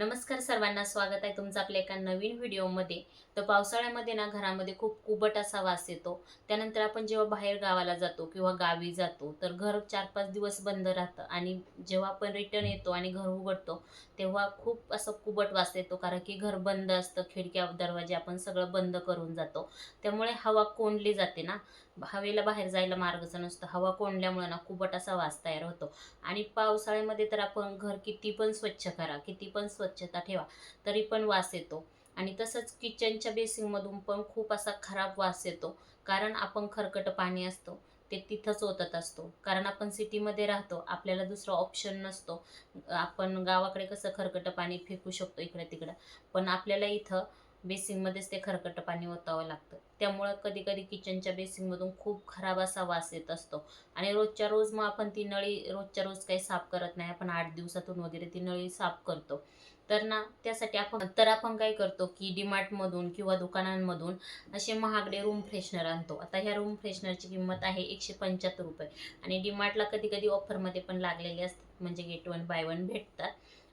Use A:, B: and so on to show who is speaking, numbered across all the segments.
A: नमस्कार सर्वांना स्वागत आहे तुमचं आपल्या एका नवीन व्हिडिओमध्ये. तर पावसाळ्यामध्ये ना घरामध्ये खूप कुबट असा वास येतो. त्यानंतर आपण जेव्हा बाहेर गावाला जातो किंवा गावी जातो तर घर चार पाच दिवस बंद राहतं आणि जेव्हा आपण रिटर्न येतो आणि घर उघडतो तेव्हा खूप असं कुबट वास येतो. कारण की घर बंद असतं खिडक्या दरवाजे आपण सगळं बंद करून जातो. त्यामुळे हवा कोंडली जाते ना. हवेला बाहेर जायला मार्गच नसतो. हवा कोंडल्यामुळे ना कुबट असा वास तयार होतो. आणि पावसाळ्यामध्ये तर आपण घर किती पण स्वच्छ करा किती पण स्वच्छ स्वच्छता ठेवा तरी पण वास येतो. आणि तसंच किचनच्या बेसिंगमधून पण खूप असा खराब वास येतो कारण आपण खरकट पाणी असतो ते तिथंच ओतत असतो. कारण आपण सिटीमध्ये राहतो आपल्याला दुसरा ऑप्शन नसतो. आपण गावाकडे कसं खरकट पाणी फेकू शकतो इकडे तिकडं पण आपल्याला इथं बेसिंगमध्येच ते खरकट पाणी ओतावं लागतं. त्यामुळं कधी कधी किचनच्या बेसिंगमधून खूप खराब असा वास येत असतो. आणि रोजच्या रोज मग आपण ती नळी रोजच्या रोज काही साफ करत नाही आपण आठ दिवसातून वगैरे ती नळी साफ करतो. तर ना त्यासाठी आपण तर आपण काय करतो की डीमार्टमधून किंवा दुकानांमधून असे महागडे रूम फ्रेशनर आणतो. आता ह्या रूम फ्रेशनरची किंमत आहे एकशे पंच्याहत्तर रुपये. आणि डीमार्टला कधी कधी ऑफरमध्ये पण लागलेले असतात म्हणजे गेट वन बाय वन भेटतात.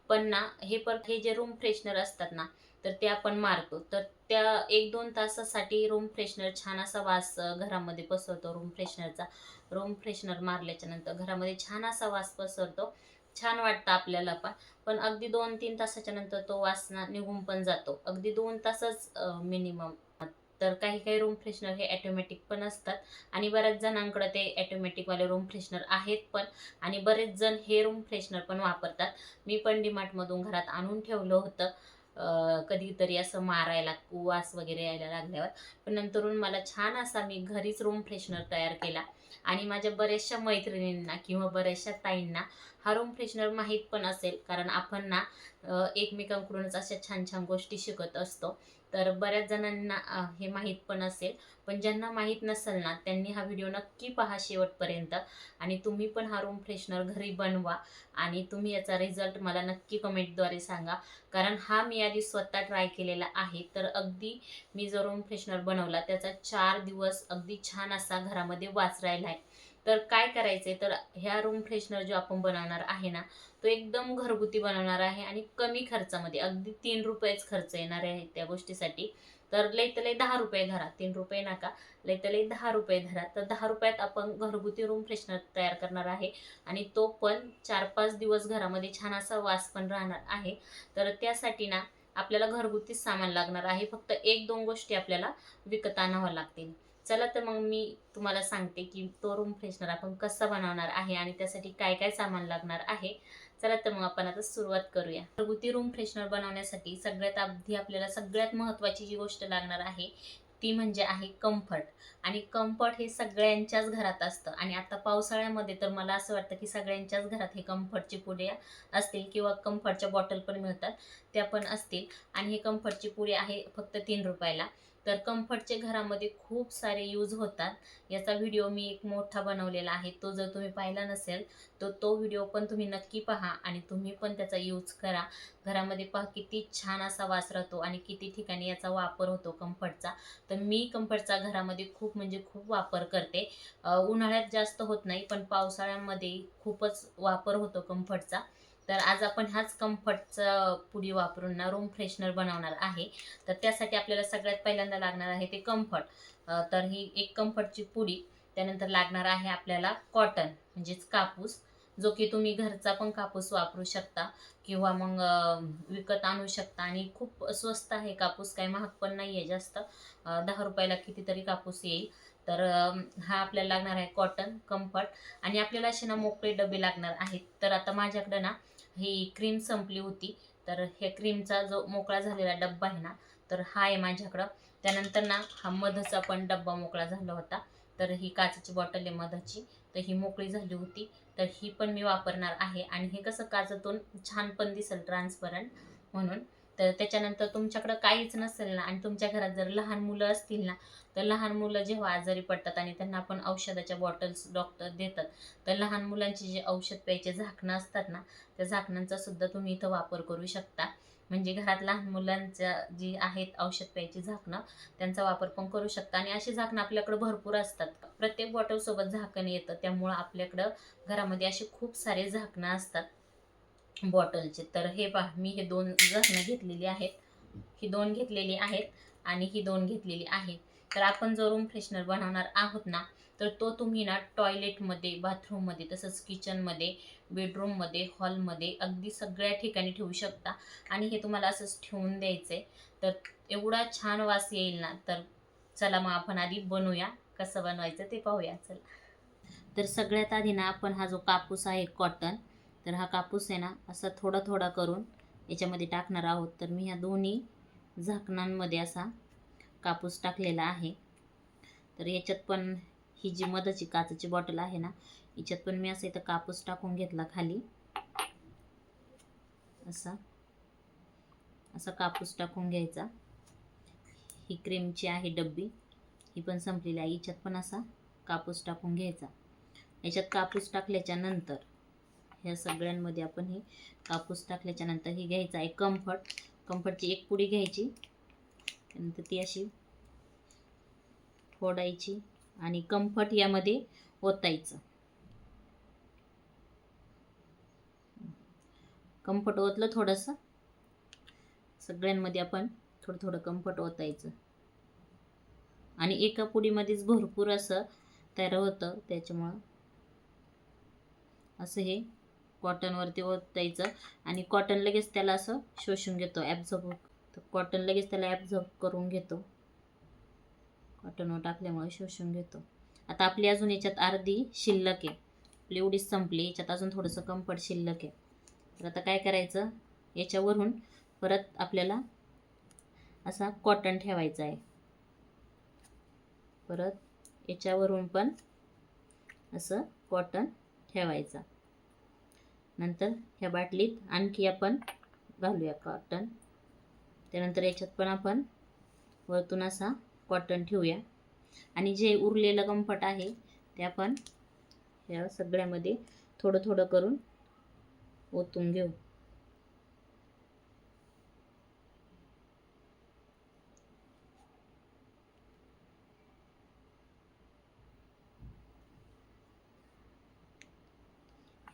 A: पण ना हे पर हे जे रूम फ्रेशनर असतात ना तर ते आपण मारतो. तर त्या एक दोन तासासाठी रूम फ्रेशनर छान असा वास घरामध्ये पसरतो रूम फ्रेशनरचा रूम फ्रेशनर मारल्याच्या नंतर घरामध्ये छान असा वास पसरतो. छान वाटतं आपल्याला पण. पण अगदी दोन तीन तासाच्या नंतर तो वासना निघून पण जातो. अगदी दोन तासच मिनिमम तर काही काही रूम फ्रेशनर हे ॲटोमॅटिक पण असतात. आणि बऱ्याच जणांकडे ते ॲटोमॅटिकवाले रूम फ्रेशनर आहेत पण. आणि बरेच जण हे रूम फ्रेशनर पण वापरतात. मी पण डीमार्टमधून घरात आणून ठेवलं होतं. कधीतरी असं मारायला वास वगैरे यायला लागल्यावर. पण नंतरून मला छान असा मी घरीच रूम फ्रेशनर तयार केला. आणि माझ्या बऱ्याचशा मैत्रिणींना किंवा बऱ्याचशा ताईंना हा रूम फ्रेशनर माहीत पण असेल. कारण आपण ना एकमेकांकडूनच अशा छान छान गोष्टी शिकत असतो. तर बऱ्याच जणांना हे माहीत पण असेल. पण ज्यांना माहीत नसेल ना त्यांनी हा व्हिडिओ नक्की पहा शेवटपर्यंत. आणि तुम्ही पण हा रूम फ्रेशनर घरी बनवा. आणि तुम्ही याचा रिझल्ट मला नक्की कमेंटद्वारे सांगा. कारण हा मी आधी स्वतः ट्राय केलेला आहे. तर अगदी मी जो रूम फ्रेशनर बनवला त्याचा चार दिवस अगदी छान असा घरामध्ये वाच राहिला आहे तर काय करायचं तर ह्या रूम फ्रेशनर जो आपण बनवणार आहे ना तो एकदम घरगुती बनवणार आहे आणि कमी खर्चामध्ये अगदी तीन रुपयेच खर्च येणार आहे त्या गोष्टीसाठी. तर लई दहा रुपये धरा तीन रुपये नका. लई तर लई दहा रुपये धरा. तर दहा रुपयात आपण घरगुती रूम फ्रेशनर तयार करणार आहे आणि तो पण चार पाच दिवस घरामध्ये छान असा वास पण राहणार आहे. तर त्यासाठी ना आपल्याला घरगुतीच सामान लागणार आहे. फक्त एक दोन गोष्टी आपल्याला विकत आणाव्या लागतील. चला तर मग मी तुम्हाला सांगते की तो रूम फ्रेशनर आपण कसा बनवणार आहे आणि त्यासाठी काय काय सामान लागणार आहे. चला तर मग आपण आता सुरुवात करूया. घरगुती रूम फ्रेशनर बनवण्यासाठी सगळ्यात आधी आपल्याला सगळ्यात महत्त्वाची जी गोष्ट लागणार आहे ती म्हणजे आहे कम्फर्ट आणि कम्फर्ट हे सगळ्यांच्याच घरात असतं. आणि आता पावसाळ्यामध्ये तर मला असं वाटतं की सगळ्यांच्याच घरात हे कम्फर्टची पुड्या असतील किंवा कम्फर्टच्या बॉटल पण मिळतात त्या पण असतील. आणि हे कम्फर्टची पुडी आहे फक्त तीन रुपयाला. तर कम्फर्टचे घरामध्ये खूप सारे यूज होतात. याचा व्हिडिओ मी एक मोठा बनवलेला आहे. तो जर तुम्ही पाहिला नसेल तर तो व्हिडिओ पण तुम्ही नक्की पहा आणि तुम्ही पण त्याचा यूज करा. घरामध्ये पहा किती छान असा वास राहतो आणि किती ठिकाणी याचा वापर होतो कम्फर्टचा तर मी कम्फर्टचा घरामध्ये खूप म्हणजे खूप वापर करते. उन्हाळ्यात जास्त होत नाही पण पावसाळ्यामध्ये खूपच वापर होतो कम्फर्टचा तर आज आपण ह्याच कम्फर्टचा पुडी वापरून ना रूम फ्रेशनर बनवणार आहे. तर त्यासाठी आपल्याला सगळ्यात पहिल्यांदा लागणार आहे ते कम्फर्ट. तर ही एक कम्फर्टची पुडी त्यानंतर लागणार आहे आपल्याला कॉटन म्हणजेच कापूस जो की तुम्ही घरचा पण कापूस वापरू शकता किंवा मग विकत आणू शकता. आणि खूप स्वस्त आहे कापूस काही महाग पण नाही आहे जास्त दहा रुपयाला कितीतरी कापूस येईल. तर हा आपल्याला लागणार आहे कॉटन कम्फर्ट आणि आपल्याला असे ना मोकळे डबे लागणार आहेत. तर आता माझ्याकडं ना ही क्रीम संपली होती. तर ह्या क्रीमचा जो मोकळा झालेला डब्बा आहे ना तर हा आहे माझ्याकडं. त्यानंतर ना हा मधचा पण डब्बा मोकळा झाला होता. तर ही काचेची बॉटल आहे मधाची. तर ही मोकळी झाली होती. तर ही पण मी वापरणार आहे. आणि हे कसं काचातून छान पण दिसेल ट्रान्सपरंट म्हणून. तर त्याच्यानंतर तुमच्याकडं काहीच नसेल ना आणि तुमच्या घरात जर लहान मुलं असतील ना तर लहान मुलं जेव्हा आजारी पडतात आणि त्यांना आपण औषधाच्या बॉटल्स डॉक्टर देतात तर लहान मुलांची जे औषध प्यायचे झाकणं असतात ना त्या झाकणांचा सुद्धा तुम्ही इथं वापर करू शकता. म्हणजे घरात लहान मुलांच्या जी आहेत औषध प्यायची झाकणं त्यांचा वापर पण करू शकता. आणि अशी झाकणं आपल्याकडे भरपूर असतात. प्रत्येक बॉटलसोबत झाकण येतं त्यामुळं आपल्याकडं घरामध्ये असे खूप सारे झाकणं असतात. बॉटलचे. तर हे पहा मी हे दोन झाकणं घेतलेली आहेत. ही दोन घेतलेली आहेत आणि ही दोन घेतलेली आहे. तर आपण जो रूम फ्रेशनर बनवणार आहोत ना तर तो तुम्ही ना टॉयलेटमध्ये बाथरूममध्ये तसंच किचनमध्ये बेडरूममध्ये हॉलमध्ये अगदी सगळ्या ठिकाणी ठेवू शकता. आणि हे तुम्हाला असंच ठेवून द्यायचं आहे तर एवढा छान वास येईल ना तर चला मग आपण आधी बनवूया. कसं बनवायचं ते पाहूया चला. तर सगळ्यात आधी ना आपण हा जो कापूस आहे कॉटन तर हा कापूस आहे ना असा थोडा थोडा करून याच्यामध्ये टाकणार आहोत. तर मी ह्या दोन्ही झाकणांमध्ये असा कापूस टाकलेला आहे. तर याच्यात पण ही जी मधाची काचेची बॉटल आहे ना याच्यात पण मी असं इथं कापूस टाकून घेतला खाली. असा. असा कापूस टाकून घ्यायचा. ही क्रीमची आहे डब्बी. ही पण संपलेली आहे. याच्यात पण असा कापूस टाकून घ्यायचा. याच्यात कापूस टाकल्याच्या नंतर ह्या सगळ्यांमध्ये आपण हे कापूस टाकल्याच्या नंतर ही घ्यायचं आहे कम्फर्ट कम्फर्टची एक पुडी घ्यायची. त्यानंतर ती अशी फोडायची आणि कम्फर्ट यामध्ये ओतायचं. कम्फर्ट ओतलं थोडंसं. सगळ्यांमध्ये आपण थोडं थोडं कम्फर्ट ओतायचं. आणि एका पुडीमध्येच भरपूर असं तयार होतं. त्याच्यामुळं असं हे कॉटनवरती ओतायचं आणि कॉटन लगेच त्याला असं शोषून घेतो ॲब्झॉर्ब तर कॉटन लगेच त्याला ॲब्झॉर्ब करून घेतो. कॉटनवर टाकल्यामुळे शोषून घेतो. आता आपली अजून याच्यात अर्धी शिल्लक आहे. आपली एवढीच संपली याच्यात अजून थोडंसं कम्फर्ट शिल्लक आहे. तर आता काय करायचं? याच्यावरून परत आपल्याला असा कॉटन ठेवायचा आहे. परत याच्यावरून पण असं कॉटन ठेवायचा. नंतर ह्या बाटलीत आणखी आपण घालूया कॉटन त्यानंतर याच्यात पण आपण वरतून असा कॉटन ठेवूया. आणि जे उरलेलं कम्फर्ट आहे ते आपण ह्या सगळ्यामध्ये थोडं थोडं करून ओतून घेऊ.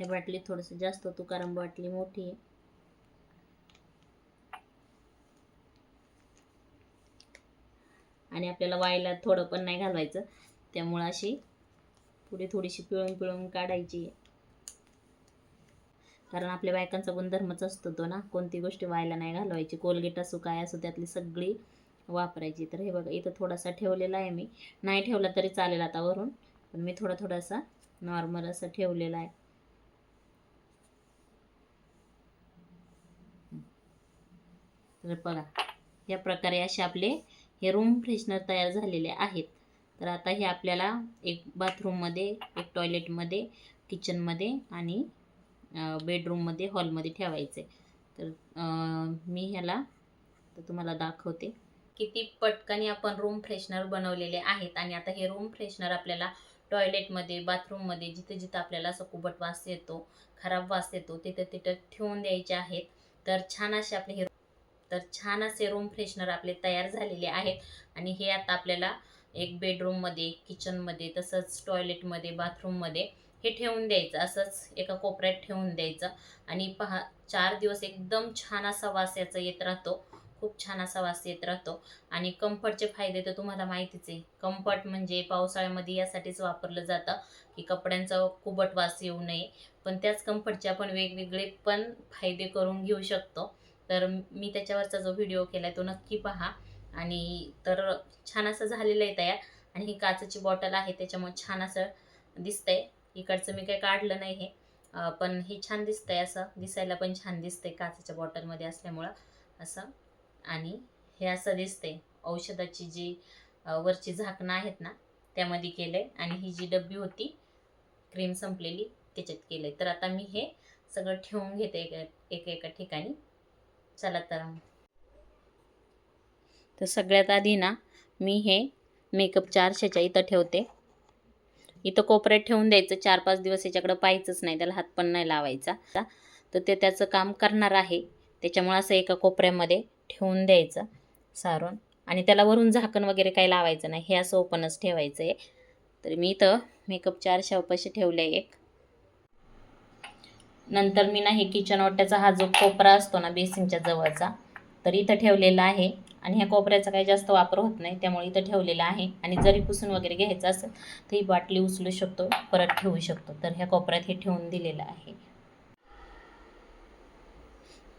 A: ह्या बाटलीत थोडंसं जास्त तुकाराम कारण बाटली मोठी आहे. आणि आपल्याला वायला थोडं पण नाही घालवायचं. त्यामुळं अशी पुढे थोडीशी पिळून पिळून काढायची. कारण आपल्या बायकांचा गुणधर्मच असतो तो ना. कोणती गोष्टी व्हायला नाही घालवायची. कोलगेट असो काय असो त्यातली सगळी वापरायची. तर हे बघा इथं थोडासा ठेवलेला आहे मी. नाही ठेवला तरी चालेल आता वरून. पण मी थोडा थोडासा नॉर्मल असं ठेवलेला आहे. तर बघा या प्रकारे असे आपले हे रूम फ्रेशनर तयार झालेले आहेत. तर आता हे आपल्याला एक बाथरूममध्ये एक टॉयलेटमध्ये किचनमध्ये आणि बेडरूममध्ये हॉलमध्ये ठेवायचे. तर मी ह्याला तर तुम्हाला दाखवते. किती पटकनी आपण रूम फ्रेशनर बनवलेले आहेत आणि आता हे रूम फ्रेशनर आपल्याला टॉयलेटमध्ये बाथरूममध्ये जिथे जिथं आपल्याला असं कुबट वास येतो खराब वास येतो तिथं तिथं ठेवून द्यायचे आहेत. तर छान असे आपले हे तर छान असे रूम फ्रेशनर आपले तयार झालेले आहेत. आणि हे आता आपल्याला एक बेडरूममध्ये किचनमध्ये तसंच टॉयलेटमध्ये बाथरूममध्ये हे ठेवून द्यायचं. असंच एका कोपऱ्यात ठेवून द्यायचं. आणि पहा चार दिवस एकदम छान असा वास याचा येत राहतो. खूप छान असा वास येत राहतो. आणि कम्फर्टचे फायदे तर तुम्हाला माहितीच आहे. कम्फर्ट म्हणजे पावसाळ्यामध्ये यासाठीच वापरलं जातं की कपड्यांचा कुबट वास येऊ नये. पण त्याच कम्फर्टचे आपण वेगवेगळे पण फायदे करून घेऊ शकतो. तर मी त्याच्यावरचा जो व्हिडिओ केला आहे तो नक्की पहा. आणि तर छान असं झालेलं आहे तयार. आणि ही काचेची बॉटल आहे त्याच्यामुळे छान असं दिसतंय. इकडचं मी काही काढलं नाही हे. पण हे छान दिसतंय असं. दिसायला पण छान दिसतंय काचेच्या बॉटलमध्ये असल्यामुळं असं. आणि हे असं दिसतंय. औषधाची जी वरची झाकणं आहेत ना त्यामध्ये केलं आहे आणि ही जी डब्बी होती क्रीम संपलेली त्याच्यात केलं आहे तर आता मी हे सगळं ठेवून घेते एका एका एका ठिकाणी. चला तर तर सगळ्यात आधी ना मी हे मेकअप चारशेच्या इथं ठेवते. इथं कोपऱ्यात ठेवून द्यायचं. चार पाच दिवस याच्याकडं पाहायचंच नाही. त्याला हात पण नाही लावायचा. तर ते त्याचं काम करणार आहे. त्याच्यामुळं असं एका कोपऱ्यामध्ये ठेवून द्यायचं सारून. आणि त्याला वरून झाकण वगैरे काही लावायचं नाही. हे असं ओपनच ठेवायचं आहे तर मी इथं मेकअप चारशे ठेवलं आहे एक. नंतर मी ना हे किचन ओट्याचा हा जो कोपरा असतो ना बेसिनच्या जवळचा तर इथं ठेवलेला आहे. आणि ह्या कोपऱ्याचा काही जास्त वापर होत नाही त्यामुळे इथं ठेवलेला आहे. आणि जरी पुसून वगैरे घ्यायचं असेल तर ही बाटली उचलू शकतो परत ठेवू शकतो. तर ह्या कोपऱ्यात हे ठेवून दिलेलं आहे.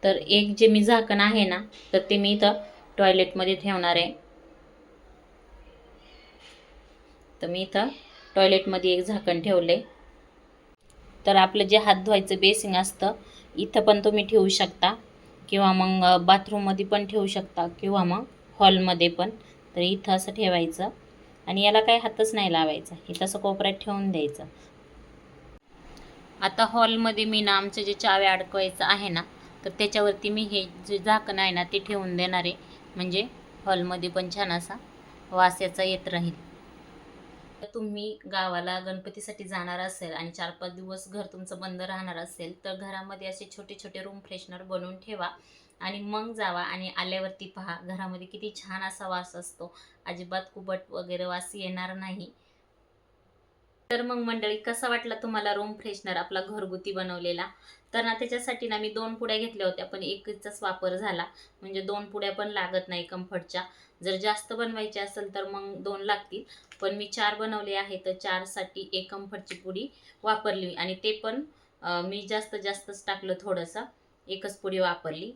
A: तर एक जे मी झाकण आहे ना तर ते मी इथं टॉयलेटमध्ये ठेवणार आहे. तर मी इथं टॉयलेटमध्ये एक झाकण ठेवले तर आपलं जे हात धुवायचं बेसिंग असतं इथं पण तुम्ही ठेवू शकता. किंवा मग बाथरूममध्ये पण ठेवू शकता. किंवा मग हॉलमध्ये पण. तर इथं असं ठेवायचं. आणि याला काही हातच नाही लावायचा. इथं असं कोपऱ्यात ठेवून द्यायचं. आता हॉलमध्ये मी ना आमचं जे चावे अडकवायचं आहे ना तर त्याच्यावरती मी हे जे झाकण आहे ना ते ठेवून देणार आहे. म्हणजे हॉलमध्ये पण छान असा वास याचा येत राहील. तुम्ही गावाला गणपतीसाठी जाणार असेल आणि चार पाच दिवस घर तुमचं बंद राहणार असेल तर घरामध्ये असे छोटे छोटे रूम फ्रेशनर बनवून ठेवा आणि मग जावा आणि आल्यावरती पहा घरामध्ये किती छान असा वास असतो. अजिबात कुबट वगैरे वास येणार नाही. तर मग मंडळी कसा वाटला तुम्हाला रूम फ्रेशनर आपला घरगुती बनवलेला? तर ना त्याच्यासाठी ना मी दोन पुड्या घेतल्या होत्या पण एकचाच वापर झाला. म्हणजे दोन पुड्या पण लागत नाही कम्फर्टच्या जर जास्त बनवायचे असेल तर मग दोन लागतील. पण मी चार बनवले आहे तर चारसाठी एक कम्फर्टची पुडी वापरली. आणि ते पण मी जास्त जास्तच टाकलं थोडंसं एकच पुडी वापरली.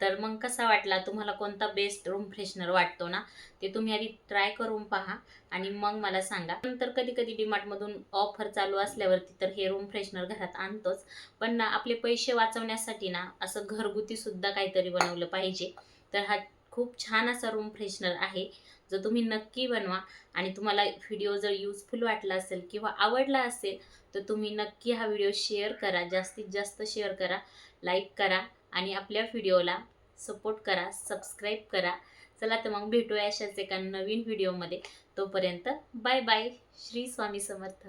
A: तर मग कसा वाटला? तुम्हाला कोणता बेस्ट रूम फ्रेशनर वाटतो ना? ते तुम्ही आधी ट्राय करून पहा आणि मग मला सांगा. नंतर कधी कधी डिमार्टमधून ऑफर चालू असल्यावरती तर हे रूम फ्रेशनर घरात आणतोच. पण ना आपले पैसे वाचवण्यासाठी ना असं घरगुतीसुद्धा काहीतरी बनवलं पाहिजे. तर हा खूप छान असा रूम फ्रेशनर आहे जो तुम्ही नक्की बनवा. आणि तुम्हाला व्हिडिओ जर युजफुल वाटला असेल किंवा आवडला असेल तर तुम्ही नक्की हा व्हिडिओ शेअर करा. जास्तीत जास्त शेअर करा लाईक करा आणि आपल्या व्हिडिओला सपोर्ट करा सबस्क्राईब करा. चला तर मग भेटूया अशाच एका नवीन व्हिडिओमध्ये तोपर्यंत बाय बाय श्री स्वामी समर्थ.